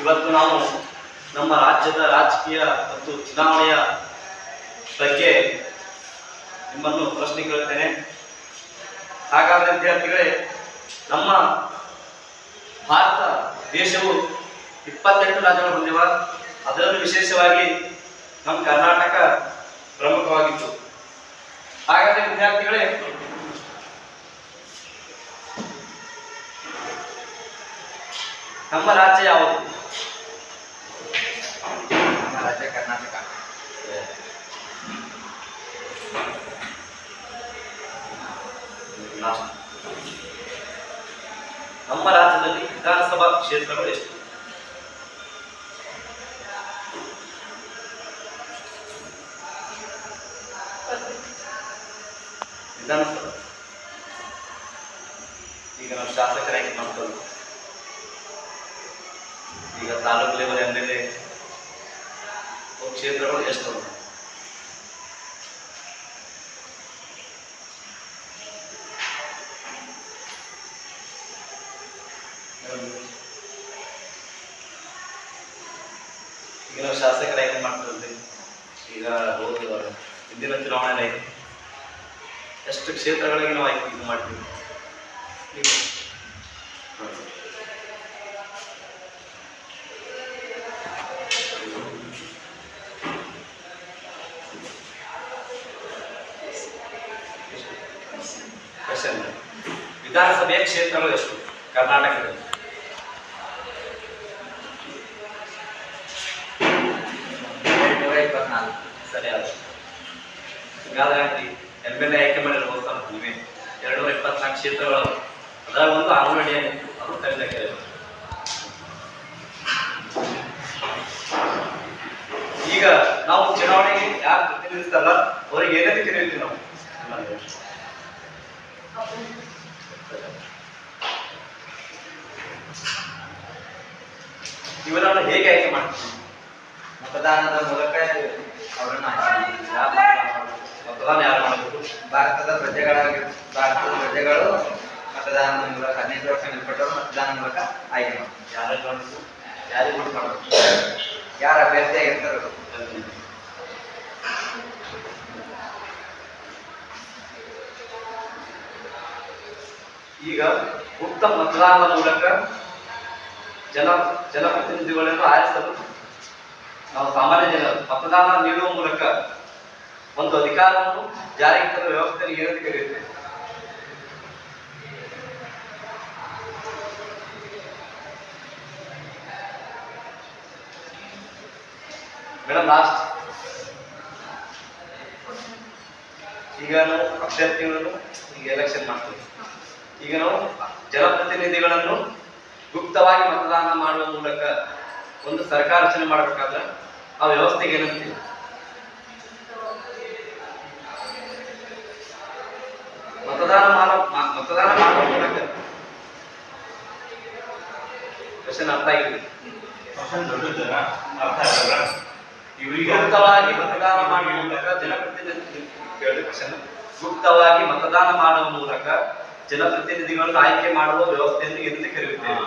ಇವತ್ತು ನಾವು ನಮ್ಮ ರಾಜ್ಯದ ರಾಜಕೀಯ ಮತ್ತು ಚುನಾವಣೆಯ ಬಗ್ಗೆ ನಿಮ್ಮನ್ನು ಪ್ರಶ್ನೆ ಕೇಳುತ್ತೇನೆ. ಹಾಗಾದರೆ ವಿದ್ಯಾರ್ಥಿಗಳೇ, ನಮ್ಮ ಭಾರತ ದೇಶವು ಇಪ್ಪತ್ತೆಂಟು ರಾಜ್ಯಗಳು ಹೊಂದಿವ ಅದರಲ್ಲೂ ವಿಶೇಷವಾಗಿ ನಮ್ಮ ಕರ್ನಾಟಕ ಪ್ರಮುಖವಾಗಿತ್ತು. ಹಾಗಾದರೆ ವಿದ್ಯಾರ್ಥಿಗಳೇ ನಮ್ಮ ರಾಜ್ಯ ಯಾವುದು? ನಮ್ಮ ರಾಜ್ಯ ಕರ್ನಾಟಕ. ನಮ್ಮ ರಾಜ್ಯದಲ್ಲಿ ವಿಧಾನಸಭಾ ಕ್ಷೇತ್ರಗಳು ಎಷ್ಟು? ವಿಧಾನಸಭಾ. ಈಗ ನಾವು ಶಾಸಕರಾಗಿ ಈಗ ತಾಲೂಕು ಲೆವೆಲ್ ಎಂ ಎಲ್ ಕ್ಷೇತ್ರಗಳು ಎಷ್ಟು? ಈಗ ನಾವು ಶಾಸಕರ ಏನು ಮಾಡ್ತಿದ್ವಿ ಈಗ ಹೋದ ಹಿಂದಿನ ಚುನಾವಣೆ ಎಷ್ಟು ಕ್ಷೇತ್ರಗಳಿಗೆ ನಾವು ಇದು ಮಾಡ್ತೀವಿ ವಿಧಾನಸಭೆಯ ಕ್ಷೇತ್ರಗಳು ಎಷ್ಟು? ಕರ್ನಾಟಕದಲ್ಲಿ. ನೂರ ಇಪ್ಪತ್ನಾಲ್ಕು. ಹಾಗಾದ್ರೆ ಎಂ ಎಲ್ ಎ ಆಯ್ಕೆ ಮಾಡಿರುವ ಸರ್ ಎರಡು ಇಪ್ಪತ್ನಾಲ್ಕು ಕ್ಷೇತ್ರಗಳು ಅದರ ಒಂದು ಆಲ್ರೆಡಿ ಅದು ತೆರೆದಕ್ಕೆ ಈಗ ನಾವು ಚುನಾವಣೆಗೆ ಯಾರು ಪ್ರತಿನಿಧಿಸ್ತಲ್ಲ ಅವರಿಗೆ ಏನಕ್ಕೆ ಕರೀತೀವಿ ನಾವು? ಇವರನ್ನು ಹೇಗೆ ಆಯ್ಕೆ ಮಾಡ್ತೀವಿ ಮತದಾನದ ಮೂಲಕ ಅವರನ್ನು? ಮತದಾನ ಯಾರು ಮಾಡಬೇಕು ಭಾರತದ ಪ್ರಜೆಗಳಾಗಿ ಭಾರತದ ಪ್ರಜೆಗಳು ಮತದಾನದ ಮೂಲಕ ಹದಿನೈದು ವರ್ಷ ಮೇಲ್ಪಟ್ಟವರು ಮತದಾನದ ಮೂಲಕ ಆಯ್ಕೆ ಮಾಡ್ತಾರೆ ಯಾರು ಮಾಡಬೇಕು ಯಾರಿಗೆ ಅಭ್ಯರ್ಥಿ ಮಾಡಬೇಕು ಯಾರು ಅಭ್ಯರ್ಥಿಯಾಗಿರ್ತಾರೋ ಈಗ ಮುಕ್ತ ಮತದಾನದ ಮೂಲಕ ಜನ ಜನಪ್ರತಿನಿಧಿಗಳನ್ನು ಆರಿಸಲು ನಾವು ಸಾಮಾನ್ಯ ಜನರು ಮತದಾನ ನೀಡುವ ಮೂಲಕ ಒಂದು ಅಧಿಕಾರವನ್ನು ಜಾರಿಗೆ ತರುವ ವ್ಯವಸ್ಥೆಯನ್ನು ಏನಂತ ಕರೆಯುತ್ತೇವೆ ಮೇಡಮ್ ಲಾಸ್ಟ್ ಈಗ ನಾವು ಅಭ್ಯರ್ಥಿಗಳನ್ನು ಈಗ ಎಲೆಕ್ಷನ್ ಮಾಡ್ತೀವಿ. ಈಗ ನಾವು ಜನಪ್ರತಿನಿಧಿಗಳನ್ನು ಗುಪ್ತವಾಗಿ ಮತದಾನ ಮಾಡುವ ಮೂಲಕ ಒಂದು ಸರ್ಕಾರ ರಚನೆ ಮಾಡಬೇಕಾದ್ರೆ ಆ ವ್ಯವಸ್ಥೆಗೆ ಏನಂತೀವಿ ಮತದಾನ ಮಾಡೋ ಮತದಾನ ಮಾಡುವ ಮೂಲಕ. ಕ್ವಶನ್ ಅರ್ಥ ಆಗಿದೆ. ಗುಪ್ತವಾಗಿ ಮತದಾನ ಮಾಡುವ ಮೂಲಕ ಜನಪ್ರತಿನಿಧಿ ಕೇಳಿದ ಕ್ವಶನ್ ಗುಪ್ತವಾಗಿ ಮತದಾನ ಮಾಡುವ ಮೂಲಕ ಜನಪ್ರತಿನಿಧಿಗಳನ್ನು ಆಯ್ಕೆ ಮಾಡುವ ವ್ಯವಸ್ಥೆಯನ್ನು ಎಂದು ಕರೆಯುತ್ತೇವೆ?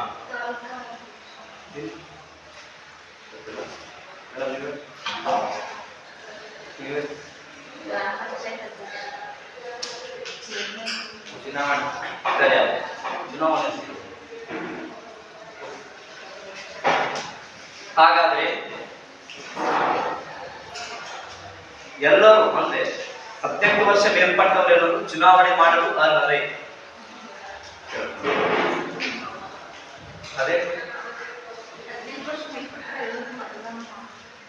ಚುನಾವಣೆ ಚುನಾವಣೆ. ಹಾಗಾದ್ರೆ ಎಲ್ಲರೂ ಅಂದ್ರೆ ಹದಿನೆಂಟು ವರ್ಷ ಮೇಲ್ಪಟ್ಟವರೆಲ್ಲರೂ ಚುನಾವಣೆ ಮಾಡಲು ಅರ್ಹರೇ ಅದೇ.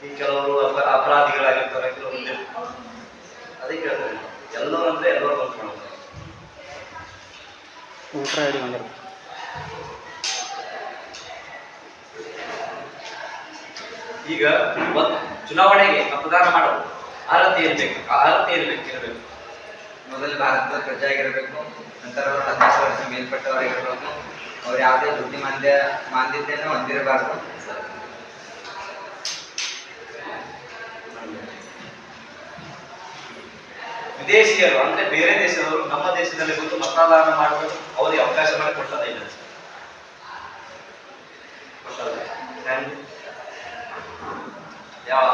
ಈ ಕೆಲವರು ಅಪ- ಅಪರಾಧಿಗಳಾಗಿರ್ತಾರೆ ಕೆಲವರು ಅದೇ ಕೇಳ್ತಾರೆ ಎಲ್ಲರೂ ಅಂದ್ರೆ ಎಲ್ಲರೂ ವೋಟರ್ ಐ ಈಗ ಚುನಾವಣೆಗೆ ಮತದಾನ ಮಾಡಲು ಅರ್ಹತೆ ಇರಬೇಕು ಅರ್ಹತೆ ಇರಬೇಕು ಇರಬೇಕು. ಮೊದಲ ಭಾರತದ ಪ್ರಜೆ ಆಗಿರಬೇಕು ನಂತರ ಅವರು ಹದಿನೆಂಟು ವರ್ಷ ಮೇಲ್ಪಟ್ಟವರಾಗಿರಬೇಕು. ಅವ್ರು ಯಾವುದೇ ಬುದ್ಧಿ ಮಾಂದ್ಯ ಮಾಂದ್ಯತೆಯನ್ನು ಹೊಂದಿರಬಾರ್ದು. ವಿದೇಶಿಯರು, ಅಂದ್ರೆ ಬೇರೆ ದೇಶದವರು, ನಮ್ಮ ದೇಶದಲ್ಲಿ ಬಂದು ಮತದಾನ ಮಾಡಲು ಅವರಿಗೆ ಅವಕಾಶ ಮಾಡಿ ಕೊಟ್ಟದಿಲ್ಲ ಯಾವ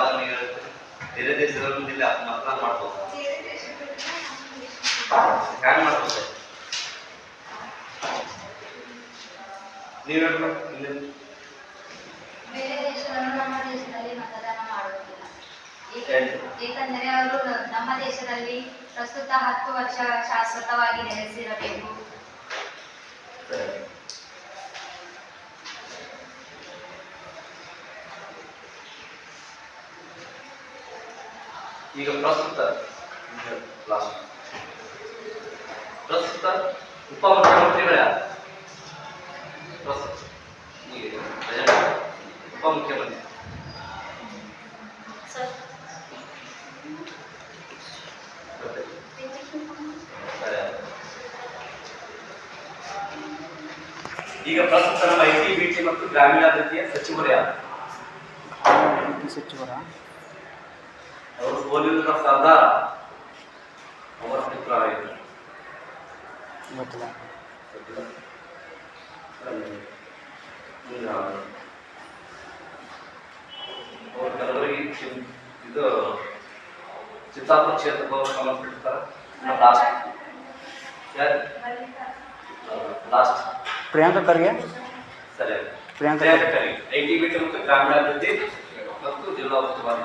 ಬೇರೆ ದೇಶದವರು ಮತದಾನ ಮಾಡ್ತಾರೆ ಹ್ಯಾಂಗ್ ಮಾಡ್ಕೊಬೇಕು ಇಲ್ಲಿ ಬೇರೆ ದೇಶವನ್ನು ನಮ್ಮ ದೇಶದಲ್ಲಿ ಮತದಾನ ಮಾಡುವುದಿಲ್ಲ ಏಕೆಂದರೆ ಅವರು ನಮ್ಮ ದೇಶದಲ್ಲಿ ಪ್ರಸ್ತುತ ಹತ್ತು ವರ್ಷ ಶಾಶ್ವತವಾಗಿ ನೆಲೆಸಿರಬೇಕು. ಈಗ ಪ್ರಸ್ತುತ ಪ್ರಸ್ತುತ ಉಪಮುಖ್ಯಮಂತ್ರಿಗಳು ಯಾರು ಪ್ರಸ್ತುತ ಈಗ present ಉಪಮುಖ್ಯಮಂತ್ರಿ ಸರ್ ಗೊತ್ತಿಲ್ಲ. ಸರಿ. ಈಗ ಪ್ರಸ್ತುತ ನಮ್ಮ ಐ ಟಿ ಬಿ ಟಿ ಮತ್ತು ಗ್ರಾಮೀಣಾಭಿವೃದ್ಧಿಯ ಸಚಿವರು ಯಾರು? ಸಚಿವರ. ಅವರು ಪೊಲೀಸರ ಸರ್ದಾರ ಅವರ ಅಭಿಪ್ರಾಯ ಚಿ- ಇದು ಚಿತ್ತಾಪುರ ಕ್ಷೇತ್ರಕ್ಕೆ ಹೋಗಿ ಸಂಬಂಧಪಟ್ಟಿರ್ತಾರೆ ಲಾಸ್ಟ್ ಯಾರು ಲಾಸ್ಟ್ ಪ್ರಿಯಾಂಕಾ ಖರ್ಗೆ ಸರಿ Priyanka I T B T ಮತ್ತು ಗ್ರಾಮೀಣಾಭಿವೃದ್ಧಿ ಮತ್ತು ಜಿಲ್ಲಾ ಉಸ್ತುವಾರಿ